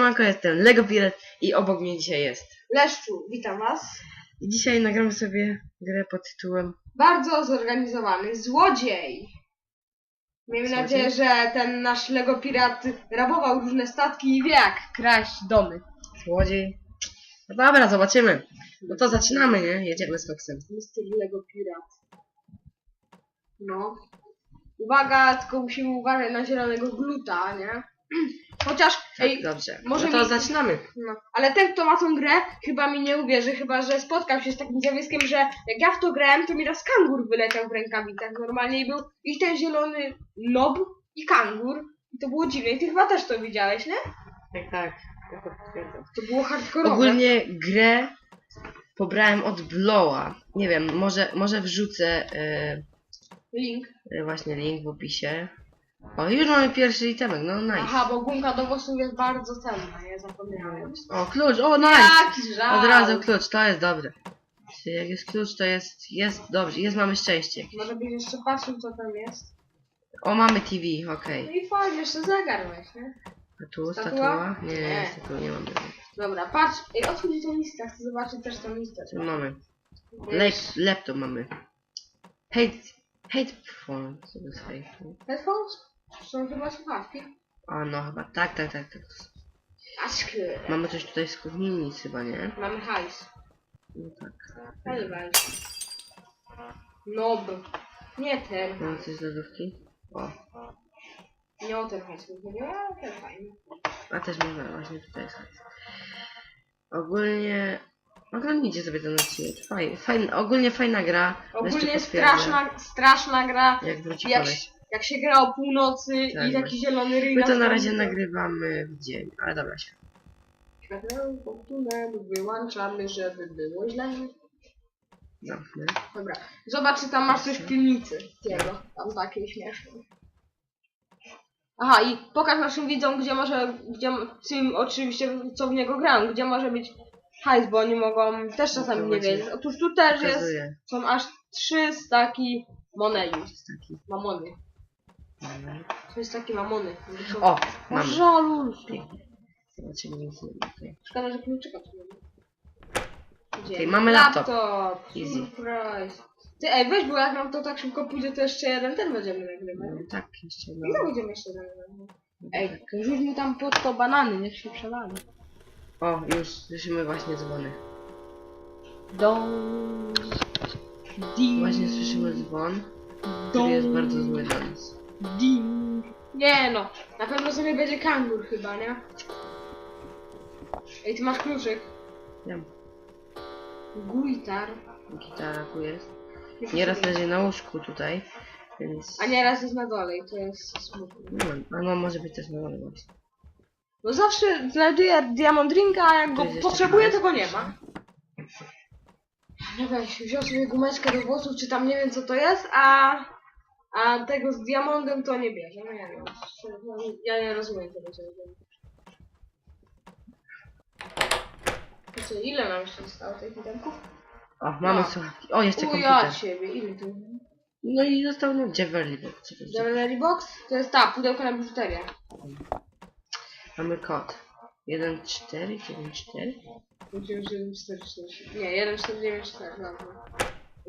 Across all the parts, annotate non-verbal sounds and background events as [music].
Siemanko, jestem Lego Pirat i obok mnie dzisiaj jest. Leszczu, witam was. I dzisiaj nagramy sobie grę pod tytułem Bardzo zorganizowany złodziej. Miejmy Złodziej? nadzieję, że ten nasz Lego Pirat rabował różne statki i wie jak kraść domy. Złodziej. No dobra, zobaczymy. No to zaczynamy, nie? Jedziemy z koksem. Mr. Lego Pirat. No. Uwaga, tylko musimy uważać na zielonego gluta, nie? [clears throat] Chociaż, Tak, ej, dobrze. może no to mi- zaczynamy. no, ale ten, kto ma tą grę, chyba mi nie uwierzy, chyba że spotkał się z takim zjawiskiem, że jak ja w to grałem, to mi raz kangur wyleciał w rękawicach normalnie i był i ten zielony nob i kangur. I to było dziwne. I ty chyba też to widziałeś, nie? Tak, tak. Ja to potwierdzam. To było hardkorowe. Ogólnie grę pobrałem od Blowa. Nie wiem, może, może wrzucę e, Link. e, właśnie link w opisie. O, już mamy pierwszy itemek, no nice. Aha, bo gumka do włosów jest bardzo cenna, ja zapomniałem. O, klucz, o nice! Jaki żal. Od razu klucz, to jest dobre. Czyli Jak jest klucz, to jest, jest dobrze, jest, mamy szczęście. Może byś jeszcze patrzył, co tam jest. O, mamy TV, okej. No i fajnie, jeszcze zegar weź, nie? A tu Statua? statua? Nie, Nie. nie, statua nie mamy. Dobra, patrz. Ej, otwórz tą listę, chcę zobaczyć też tą listę. Co mamy? Wiesz, Lap, laptop mamy. Hate, hate phone. Co to jest hate phone? Headphones? Są chyba słuchawki. A no chyba, tak, tak, tak, tak. Aczku. Mamy coś tutaj z kuchni, chyba, nie? Mamy hajs. No tak. Ale weź. Nob. Nie ten. Mamy coś z lodówki? O, Nie o ten hajs. mówię, Nie o ten hajs. a też można, właśnie tutaj jest hajs. Ogólnie... Oglądnijcie sobie ten odcinek. Fajna, ogólnie fajna gra. Ogólnie straszna, straszna gra. Jak wróci Jak, koleś. Jak się gra o północy Tak, i taki właśnie. zielony ryj My to na razie nagrywamy w dzień, ale dobra się. Światełko tunelu wyłączamy, żeby było źle. Zamknę. Dobra. Zobacz, czy tam masz coś w piwnicy. Jego. Tam takie śmieszne. Aha, i pokaż naszym widzom, gdzie może, gdzie, tym oczywiście, co w niego gram, gdzie może być hajs, bo oni mogą też czasami nie wiedzieć. Otóż tu też jest, Pokazuję. są aż trzy staki moneli. Jest taki. Mamony. To jest takie mamony. O, O, mamy. żalul. Pięknie. Zobaczymy nic nie ma. Szkoda, że kluczyka tu nie ma. Gdzie? Okej, mamy laptop. Laptop. Easy. Surprise. Ty, ej, weź, bo jak nam to tak szybko pójdzie, to jeszcze jeden ten będziemy nagrywać. No, tak, jeszcze Ile no. będziemy jeszcze nagrywać? Ej, rzuć mu tam pod to banany, niech się przewali. O, już słyszymy właśnie dzwony. Dong. Ding. Właśnie słyszymy dzwon, który jest bardzo zły dla nas. Ding. Nie no, na pewno sobie będzie kangur chyba, nie? Ej, ty masz kluczyk. Wiem, Guitar. gitara tu jest. Nieraz leży na łóżku tutaj, więc... A nieraz jest na dole i to jest smutne. Nie wiem, a no może być też na dole właśnie. No zawsze znajduję diamond drinka, a jak go jeszcze potrzebuję, to go nie ma. No weź, wziął sobie gumeczkę do włosów, czy tam nie wiem co to jest, a, a tego z diamondem to nie bierze. No ja nie Ja nie rozumiem tego co ile nam jeszcze zostało tych itemków? O, mamy No. słuchawki. O, jeszcze ja komputer. ciebie, ile tu? No i został no Jewelry, jest? Jewelry box? To jest ta, pudełko na biżuterię. Mamy kod.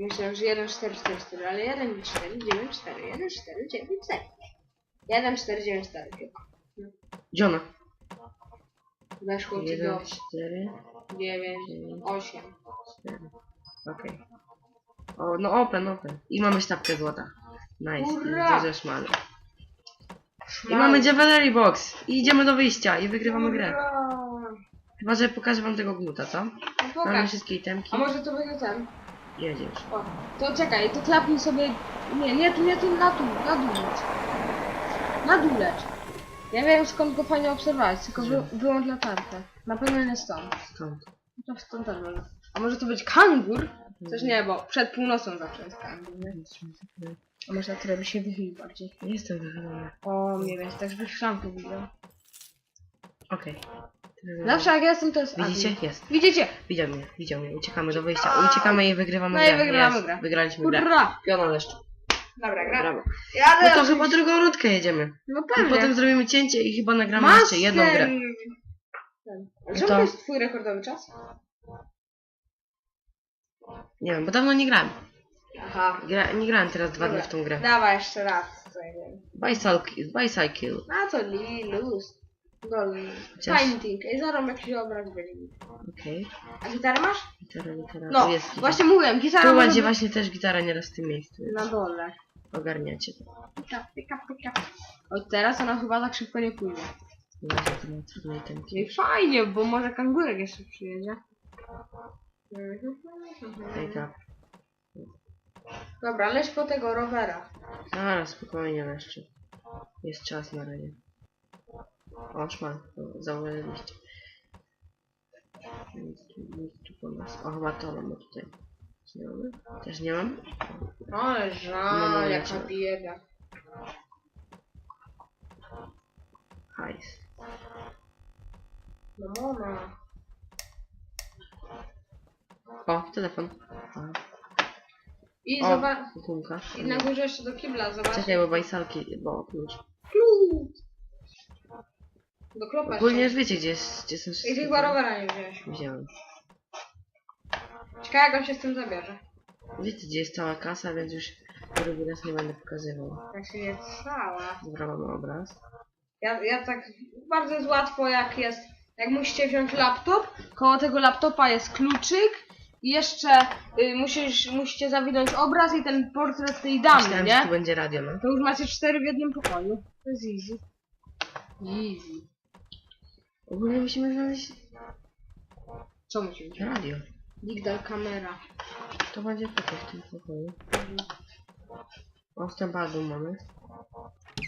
1, 4, 9, 4. Myślałem, że 1444. Nie, 1494, dobra. Myślałem, że 1444, ale 1494, 1494. 1494 chyba. Dziona. Weszło ci do 1, 4, 9, 8. 4. Okej. O, no open, open. I mamy sztabkę złota. Nice. Hurra! I duże szmale. I mamy Jewelry Box. I idziemy do wyjścia i wygrywamy grę. Chyba, że pokażę wam tego gluta, co? No Mamy pokaż. wszystkie itemki. A może to będzie ten? Jedziesz. O, to czekaj, to klapnij sobie... Nie, nie tu, nie tu, na tu, na dół leć. Na dół leć. Ja wiem skąd go fajnie obserwować, tylko wy, wyłącz latarkę. Na pewno nie stąd. Stąd. No stąd też może. A może to być kangur? Też nie, bo przed północą zawsze jest kangur, nie? A może na by się wychylił bardziej. Nie jestem wychylony. O, nie wiem, tak żebyś szampu widział. Okej. Zawsze jak ja jestem, to jest Widzicie? admin. Jest. Widzicie? Widział mnie, widział mnie. Uciekamy do wyjścia. Uciekamy i wygrywamy No i grę. wygrywamy Jest. grę. Wygraliśmy grę. Hurra! Piona leszcz. Dobra, Brawo. Jadę! No to chyba drugą rundkę jedziemy. No I pewnie. potem zrobimy cięcie i chyba nagramy jeszcze jedną grę. Czemu to- to jest twój rekordowy czas? Nie wiem, bo dawno nie grałem. Aha. Gra, nie grałem teraz dwa dni w tą grę. Dawaj jeszcze raz. co ja wiem. Bicycle, bicycle. A to li, luz. Golden. Chociaż- Painting. Ej, zaraz jakiś obraz będzie. Okej. A gitarę masz? Gitara, gitara. No, tu jest gitara. właśnie mówiłem, gitara Tu będzie właśnie też gitara nieraz w tym miejscu. na dole. Ogarniacie to. Pika, pika, pika. Od teraz ona chyba tak szybko nie pójdzie. Razie to na trudnej No tempi. i fajnie, bo może kangurek jeszcze przyjedzie. Ej, tak. Dobra, leć po tego rowera. Zaraz, spokojnie jeszcze. Jest czas na razie. O, szmal. Zauważyliście. Nic tu, nic tu po nas. O, chyba to mamy tutaj. Czy Nie mamy? Też nie mam? No, żal, jaka lecie. bieda. Hajs. No mama. O, telefon. Aha. I O, zobacz. gumka. I na górze jeszcze do kibla, zobacz. Czekaj, bo bajsalki, bo klucz. Klucz. Do klopa Ogólnie już wiecie, gdzie, jest, gdzie są I wszystkie. chyba rowera nie wziąłeś. Wziąłem. Ciekawe jak on się z tym zabierze. Wiecie, gdzie jest cała kasa, więc już drugi raz nie będę pokazywał. Jak się nie cała. Dobra, mamy obraz. Ja, ja tak bardzo jest łatwo jak jest. Jak musicie wziąć laptop, koło tego laptopa jest kluczyk i jeszcze y, musisz, musicie zawinąć obraz i ten portret tej damy, Myślałem, że nie? tu będzie radio, no. To już macie cztery w jednym pokoju. To jest easy. Easy. Ogólnie musimy znaleźć Co musimy? radio. Digdal kamera. To będzie tutaj w tym pokoju. O, wstęp album mamy.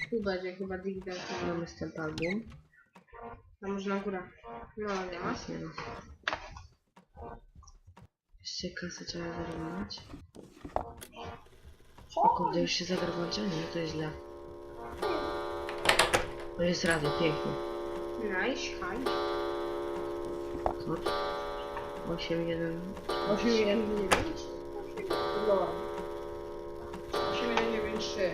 Tu będzie chyba digdal kamera. Mamy wstęp album. A może na górę? No nie ma. Nie ma. Jeszcze kasę trzeba zarobić. O kurde, już się zagra włączenie, to jest źle. To jest radio, pięknie. Nice, high. Kod. 8, 1, 8, 1, 9. No. 8, 1, 9, 3.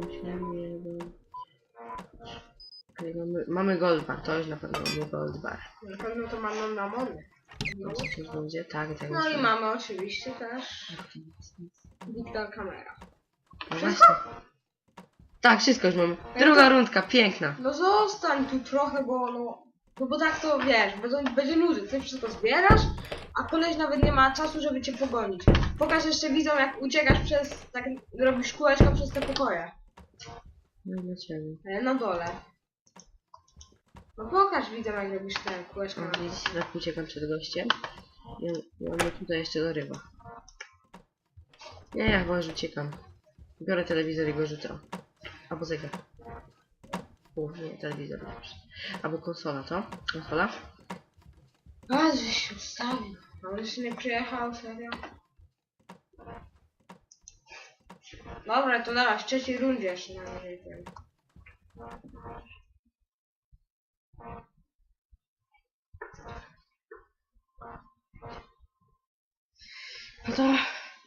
8, 1. Okej, mamy, mamy gold bar, to już na pewno mamy gold bar. Na pewno to mamy na monie. No. Co tu będzie? Tak, tak. no i myślę. mamy oczywiście też digdal kamera. No właśnie. Tak, wszystko już mamy. Druga rundka, piękna. No zostań tu trochę, bo no... No bo tak to wiesz, będzie, będzie nudy. Ty wszystko zbierasz, a koleś nawet nie ma czasu, żeby cię pogonić. Pokaż jeszcze widzom, jak uciekasz przez... Tak robisz kółeczko przez te pokoje. No dlaczego? Ale na dole. No pokaż widzom, jak robisz te kółeczka na No, dole. tak uciekam przed gościem. I on, i on mnie tutaj jeszcze dorywa. Nie, ja chyba już uciekam. Biorę telewizor i go rzucę. Albo zegar. U, nie, telewizor. dobrze. Albo konsola, to? Konsola? A, żeś się ustawił. No on jeszcze nie przyjechał, serio. Dobra, to dawaj, w trzeciej rundzie jeszcze na razie. No to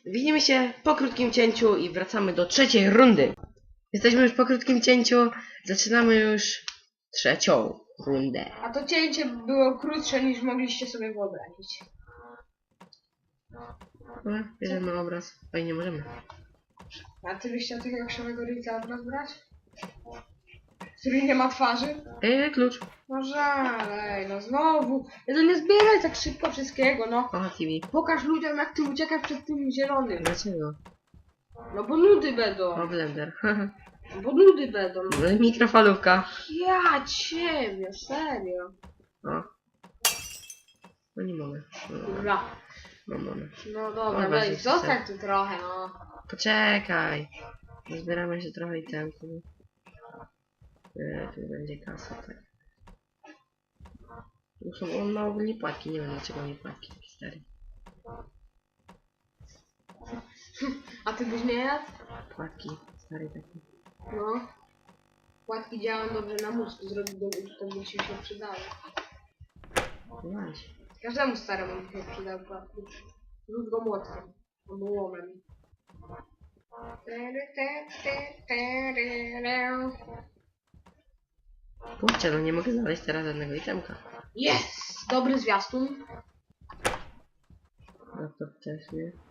widzimy się po krótkim cięciu i wracamy do trzeciej rundy. Jesteśmy już po krótkim cięciu. Zaczynamy już trzecią rundę. A to cięcie było krótsze niż mogliście sobie wyobrazić. No, bierzemy obraz. Oj, nie możemy. A ty byś chciał takiego krzewego ryjca obraz brać? Który nie ma twarzy? Ej, klucz. No żalej, no znowu. No nie zbieraj tak szybko wszystkiego, no. Aha. Pokaż ludziom jak ty uciekasz przed tym zielonym. Dlaczego? No bo nudy będą. O, blender. [laughs] Bo nudy będą. Mikrofalówka. Ja ciebie, serio. O. No nie mamy. No, Dobra. no mamy. No dobra, O, weź, właśnie, zostań tu trochę, no. Poczekaj. Zbieramy się trochę i ten. Tu, e, tu będzie kasa, tak. Tu są on ma ogólnie płatki, nie wiem dlaczego nie płatki stare. A ty byś nie jadł? Płatki stare takie. No. Płatki działają dobrze na mózg, zrobić do to by ci się przydały. No właśnie. Każdemu staremu by się przydał płatki. Rzuć go młotkiem. Albo łomem. Kurczę, no nie mogę znaleźć teraz żadnego itemka. Jest! Dobry zwiastun. Laptop też nie.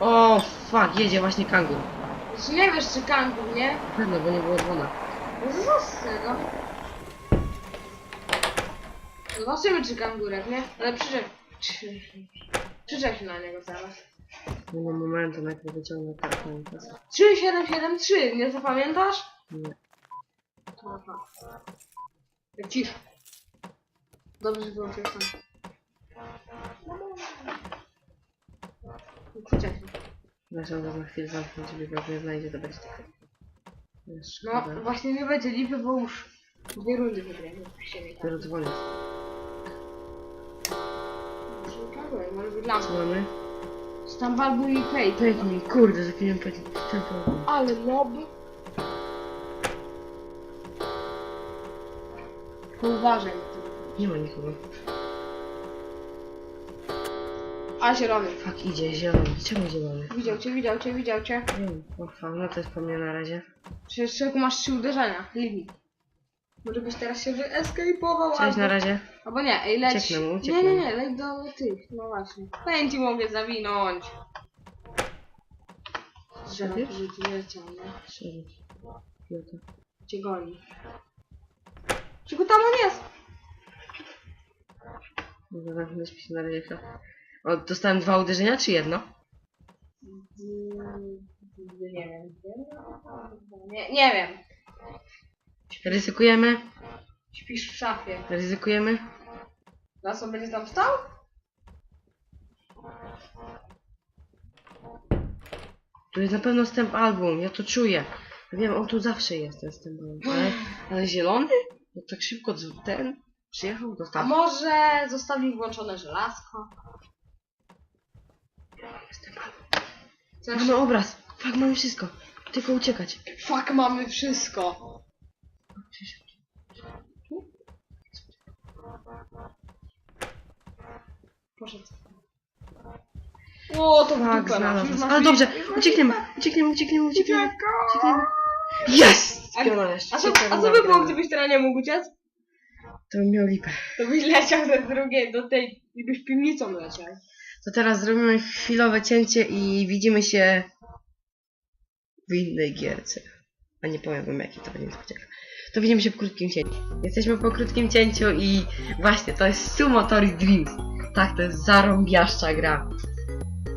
O, fuck, jedzie właśnie kangur. Jeśli nie wiesz czy kangur, nie? Pewno, bo nie było dzwona. No to z tego. Zobaczymy czy kangurek, nie? Ale przyczep... przy- Przyczep się na niego zaraz. Nie mam momentu, najpierw wyciągnę teraz. 3773, nie zapamiętasz? Nie. Aha. Jak cisz. Dobrze, że wyłączyłeś tam. Przyczep się. Zresztą go na chwilę zamknąć, żeby go nie znajdzie, to będzie. Jest No, szkoda. właśnie nie będzie lipy, bo już dwie rundy wygrałem. Dopiero dzwonię. Może być dla Co mamy? Stambalbu i Kate. Powiedz mi, kurde, zapomniałem powiedzieć telefon. Ale mob. To uważaj. Nie ma nikogo. A zielony. Fuck, idzie, zielony. Czemu zielony? Widział cię, widział cię, widział cię. Wiem. O, fuck, no to jest po mnie na razie. Przecież człowieku masz trzy uderzenia. Limit. Może byś teraz się wyeskapował Cześć, albo... na razie. Albo nie, ej leć. Ucieknę mu, nie, ucieknę nie, mu. nie, leć do tych, no właśnie. Pęci mogę zawinąć. Drzewo Wiesz? tu leciał, nie? Piota. Cię goni. Czego tam on jest? Dobra, się na razie. O, dostałem dwa uderzenia, czy jedno? Nie wiem. Nie, nie wiem. Ryzykujemy? Śpisz w szafie. Ryzykujemy? Lasso będzie tam stał? Tu jest na pewno wstęp album, ja to czuję. Ja wiem, on tu zawsze jest ten wstęp album. Ale, ale zielony? No tak szybko ten przyjechał, A dostał. może zostawił włączone żelazko? Coś... Mamy obraz. Fak, mamy wszystko. Tylko uciekać. Fuck, mamy wszystko. Poszedł. O, to dupę masz. znalazł nas. Ale dobrze, uciekniemy, uciekniemy, uciekniemy, uciekniemy. Jest! A-. A co, a co by było, gdybyś teraz nie mógł uciec? To bym miał lipę. To byś leciał do drugiej, do tej, i byś piwnicą leciał. To teraz zrobimy chwilowe cięcie i widzimy się w innej gierce. A nie powiem wam jaki to będzie niespodzianka. To widzimy się po krótkim cięciu. Jesteśmy po krótkim cięciu i właśnie to jest Sumo Tori Dreams. Tak, to jest zarąbiaszcza gra.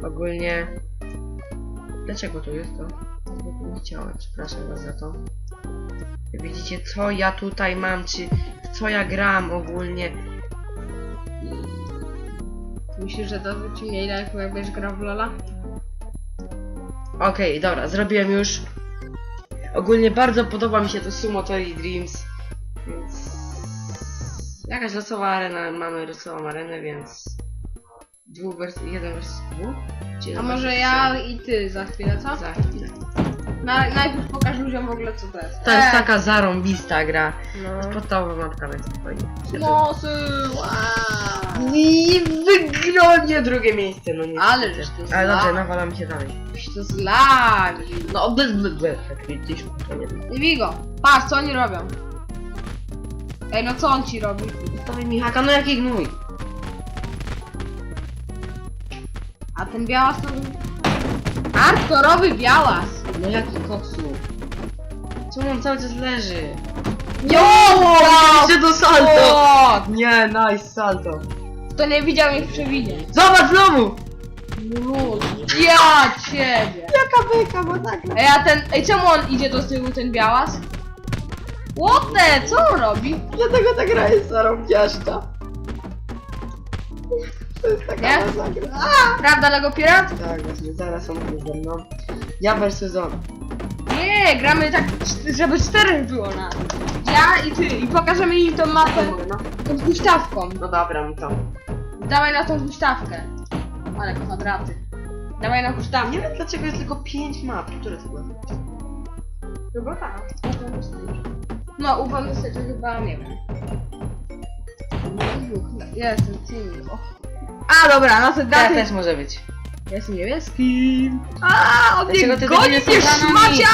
Ogólnie... Dlaczego tu jest to? Nie chciałem, przepraszam was za to. Widzicie co ja tutaj mam, czy co ja gram ogólnie. Myślisz, że to ci mniej lajku, jak będziesz grał w Lola? Okej, dobra, zrobiłem już. Ogólnie bardzo podoba mi się to Sumo Tori Dreams, więc... Jakaś losowa arena, mamy losową arenę, więc... Dwóch wers... jeden wers... dwóch? Czy A może versus ja i ty za chwilę, co? Za chwilę. Na, najpierw pokaż ludziom w ogóle co to jest. To jest E, taka zarąbista gra. No. Podstawowa mapka, więc spokojnie. Nosy, wow. I wygronie drugie miejsce, no nie. Ale żeś to Ale dobrze, zlał. nawalam się dalej. Byś to zlagi. No, ble, tak widzisz, to nie wiem. Wigo, patrz co oni robią. Ej, no co on ci robi? Dawaj mi haka, no jaki gnój. A ten białas to... Hardkorowy białas. No jaki koksu? Co on cały czas leży? Jo! Jeszcze do salto! Nie, nice, salto. To nie widział, niech przewidzie. Zobacz znowu! Luz, ja ciebie. Jaka beka, bo tak. Ej, a ten... Ej, czemu on idzie do tyłu, ten białas? What the? Co on robi? Dlatego ta gra jest zarąbiaszcza. To jest taka Nie? masakra. Prawda, Lego Pirat? Tak, właśnie, zaraz on jest ze mną. Ja versus on. Nie, gramy tak, cz- żeby czterech było na. Ja i ty. I pokażemy im tą mapę, No, tą huśtawką. no dobra, no to. Dawaj na tą huśtawkę. Ale kwadraty. Dawaj na huśtawkę. Nie wiem dlaczego jest tylko 5 map. Które to były? Chyba tak. No, u Wany to chyba nie wiem. Jest ten team. A dobra, te Tak daty. też może być. Ja jestem niebieskim. A, on mnie Dlaczego te goni, drugie są mnie za nami? szmacia!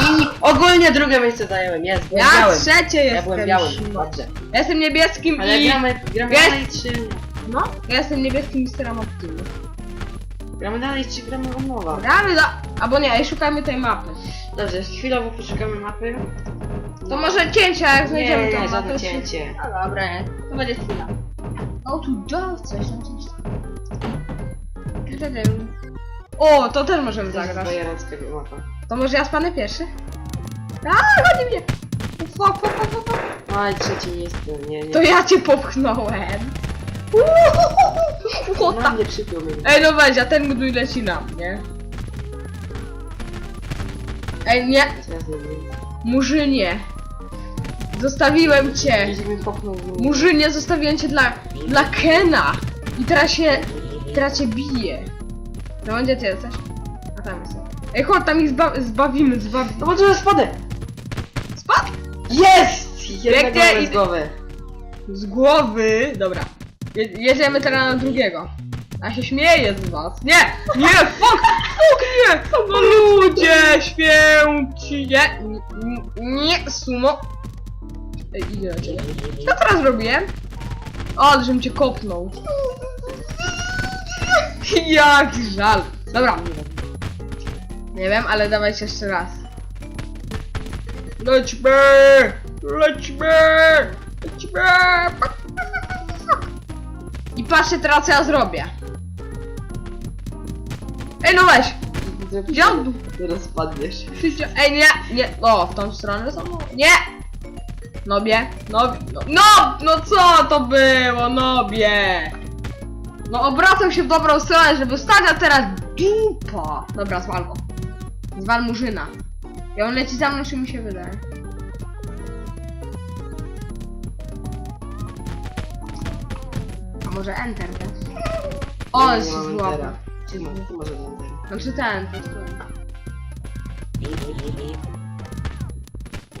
I ogólnie drugie miejsce zajęłem, jest, byłem Ja białym. trzecie Ja jestem. byłem białym, dobrze. Ja jestem niebieskim Ale i... gramy, gramy Jest- dalej czy... No, ja jestem niebieskim i steram optymy. Gramy dalej czy gramy od nowa? Gramy da... Albo nie, ej, szukajmy tej mapy. Dobrze, chwilowo poszukamy mapy. To może cięcia, jak znajdziemy nie, tą nie, mapę. żadne cięcie. No dobra, nie. To będzie chwila. O, tu do coś tam coś tam. O, to też możemy To jest zagrać. mapa. To może ja spanę pierwszy? A, goni mnie! Fuck, fuck, fuck, fuck, fuck. Oj, trzeci nie jestem, nie, nie. To ja cię popchnąłem. Na Chłota. mnie przypiął mnie. Ej, no weź, a ten gnój leci na mnie. Ej, nie? Murzynie. Zostawiłem cię. Popchnął w. Murzynie, zostawiłem cię dla, dla Kena. I teraz się, teraz cię bije. No, gdzie ty jesteś? A tam jestem. Ej, chodź, tam ich zba zbawimy, zbawimy. No bo to jest spadę! Spadł! Jest! Pięknie mamy i- z głowy. Z głowy. Dobra. Je jedziemy teraz na drugiego. A się śmieję z was. Nie! Nie! Fuck! Fuck nie! No ludzie święci! Nie! n- Nie! Sumo! Ej, na ciebie. Co teraz robiłem? O, żebym cię kopnął. [laughs] Jak żal. Dobra. Nie wiem, ale dawajcie jeszcze raz. Lećmy! Lećmy! Lećmy! Patrzcie teraz co ja zrobię. Ej no weź! Dziadu! Teraz. Przyjdzie- Ej nie! Nie! O, w tą stronę są? Nie! Nobie! Nobie! No, no! No co to było, nobie! No obracam się w dobrą stronę, żeby stać, a teraz dupa! Dobra, zwal go. Zwal murzyna. I on leci za mną, czy mi się wydaje? Może enter też? O, Nie, jest nie mam złapał. ma- ty może enter. Znaczy ten,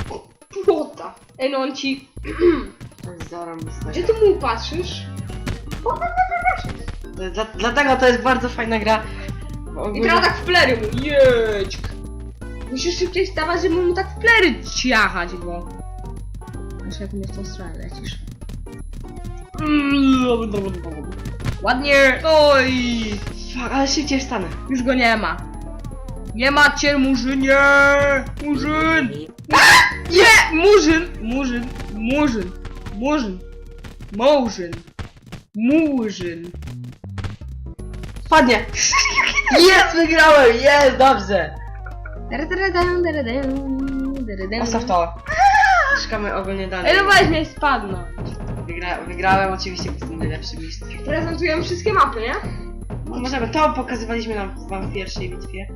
to. Płota. Ej, no on ci... Gdzie ty mu patrzysz? Dla, dlatego to jest bardzo fajna gra. Bo I teraz tak w plery mu, jedź! Musisz szybciej stawać, żeby mu tak w plery ciachać go. Znaczy jak mnie w tą stronę lecisz. Ładnie! Oj! Fuck, ale szybciej wstanę. Już go nie ma. Nie macie murzynie! Murzyn! Nie! Murzyn! Murzyn! Murzyn! Murzyn! Murzyn! Murzyn! Spadnie! [laughs] Jest, wygrałem! Jest, dobrze! Zostaw to. Szukamy ogólnie dalej. Ej, no weź mnie spadnąć. Wygra, wygrałem oczywiście, bo jestem najlepszy mistrz. Prezentujemy wszystkie mapy, nie? No, możemy, to pokazywaliśmy nam wam w pierwszej bitwie.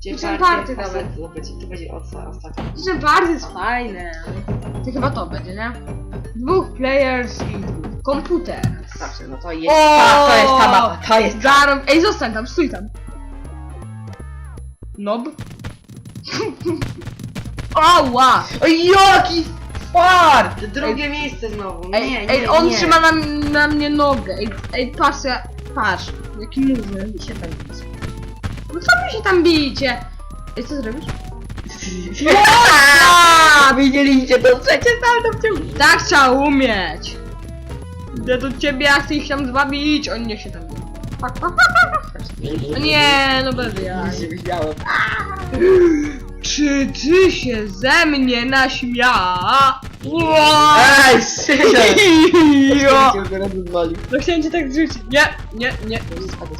Gdzie To są partie, party nawet. To będzie, to będzie osta- ostatnia. Że bardzo jest fajne. To chyba to będzie, nie? Dwóch players i dwóch komputer. Dobrze, no to jest ta, to jest ta mapa, to jest ta. Zarom... Ej, zostań tam, stój tam. Nob. [laughs] Oła! Oj, jaki fart! Drugie miejsce znowu, nie, Ej, nie, ej on nie. trzyma na, na mnie nogę. Ej, ej patrz, ja, patrz. Jaki murzyn. się tam bić. No co wy się tam bijecie? Ej, co zrobisz? [laughs] A, widzieliście to trzecie tam do tyłu. Tak trzeba umieć. Idę do ciebie, ja chcę ich tam. Oni niech się tam biją. No [laughs] nie, no bez jaj. się wyśmiałem. [laughs] Czy ty się ze mnie naśmiała? Ej, syna! Jo! go rozwalił. No chciałem cię tak zrzucić. Nie, nie, nie.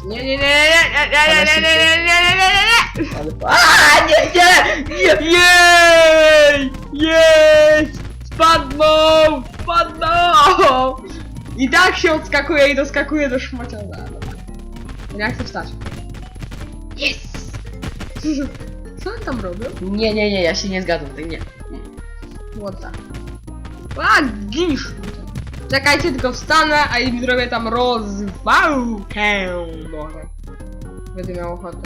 Nie, nie, nie, nie, nie, nie, nie, nie, nie, nie, nie, nie, nie, nie. Ale... A, nie, nie! nie. Jej! Jej! Spadną! Spadną! I tak się odskakuje i doskakuje do szmaciana. Nie chcę wstać. Yes! Co on tam robią? Nie, nie, nie, ja się nie zgadzam, ty nie. The... A, ginisz! Czekajcie, tylko wstanę, a im zrobię tam rozwałkę może. Będę miał ochotę.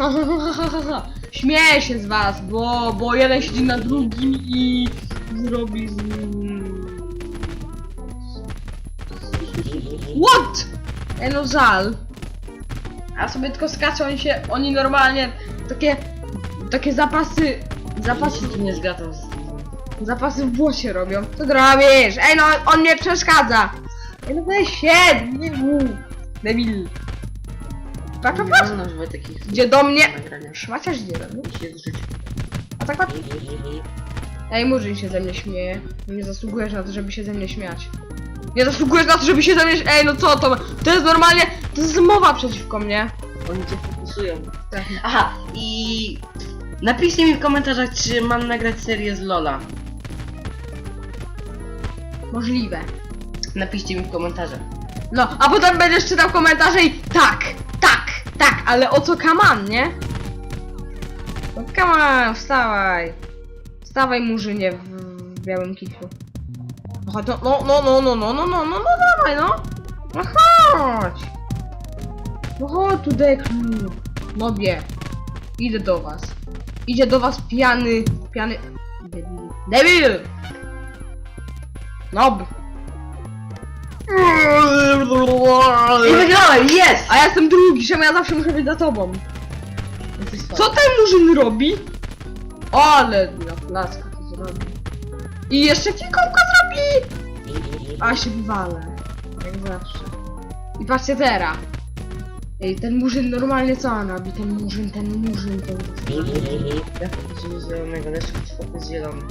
[laughs] Śmieję się z was, bo, bo jeden siedzi na drugim i zrobi z nim... What? Ej no żal. A sobie tylko skaczą, oni się, oni normalnie takie, takie zapasy, zapasy, tu nie zgadzam z zapasy w błocie robią. Co ty robisz? Ej no, on mnie przeszkadza. Ej no weź się, nie mów. Debil. Patrz, Nie patrz, wolno używać takich Gdzie do mnie? nagrania. Szmaciarz gdzie do mnie? Się. A tak patrz. Ej, Murzyn się ze mnie śmieje. Nie zasługujesz na to, żeby się ze mnie śmiać. Nie zasługujesz na to, żeby się mnie... Ej, no co to? To jest normalnie... To jest mowa przeciwko mnie. Oni cię fokusują. Tak. Aha, i napiszcie mi w komentarzach, czy mam nagrać serię z Lola. Możliwe. Napiszcie mi w komentarzach. No, a potem będziesz czytał komentarze i tak, tak, tak, ale o co kaman, nie? No kaman, wstawaj. Wstawaj Murzynie w, w białym kitlu. No chodź, no, no, no, no, no, no, no, no, no, dawaj, no. No chodź. No chodź tu, Deklu. Nobie. Idę do was. Idzie do was pijany, pijany... Debil. Debil! Nob. I wygrałem, jest! A ja jestem drugi, czemu ja zawsze muszę być za tobą? Co? Ten murzyn robi? Ale na placka to zrobi. I jeszcze fikołka zrobi! A się wywalę. Jak zawsze. I patrzcie teraz. Ej, ten murzyn normalnie co on robi? Ten murzyn, ten murzyn, ten... Ja fokusuję zielonego, lecz fokus zielony.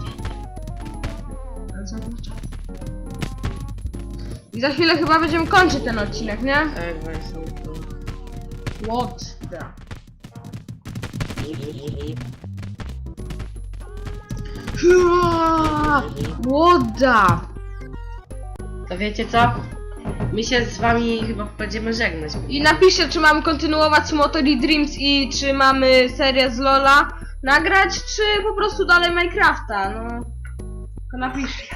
I za chwilę chyba będziemy kończyć ten odcinek, nie? Tak, właśnie. to- What the... [laughs] The... To wiecie co? My się z wami chyba będziemy żegnać. I napiszcie, czy mamy kontynuować Motory Dreams i czy mamy serię z Lola nagrać, czy po prostu dalej Minecrafta, no. To napiszcie.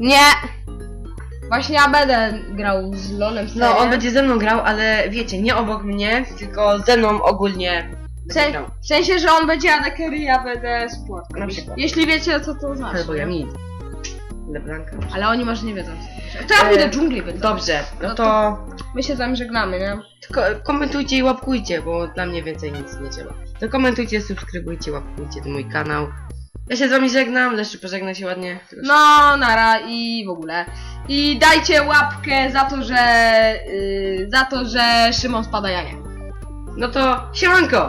Nie! Właśnie ja będę grał z Lolem serię. No, on będzie ze mną grał, ale wiecie, nie obok mnie, tylko ze mną ogólnie w, będzie sen, grał. w sensie, że on będzie ADCary, ja będę support. Na przykład. Jeśli wiecie, co to znaczy. Albo ja nie? mid. Leblanka. Ale oni może nie wiedzą. to znaczy. To ja pójdę E, dżungli będę. Dobrze, no No to My się tam żegnamy, nie? tylko komentujcie i łapkujcie, bo dla mnie więcej nic nie trzeba. To komentujcie, subskrybujcie, łapkujcie ten mój kanał. Ja się z wami żegnam, Leszczy pożegna się ładnie. No, nara i w ogóle. I dajcie łapkę za to, że. Yy, za to, że Szymon spada Janie. No to siemanko!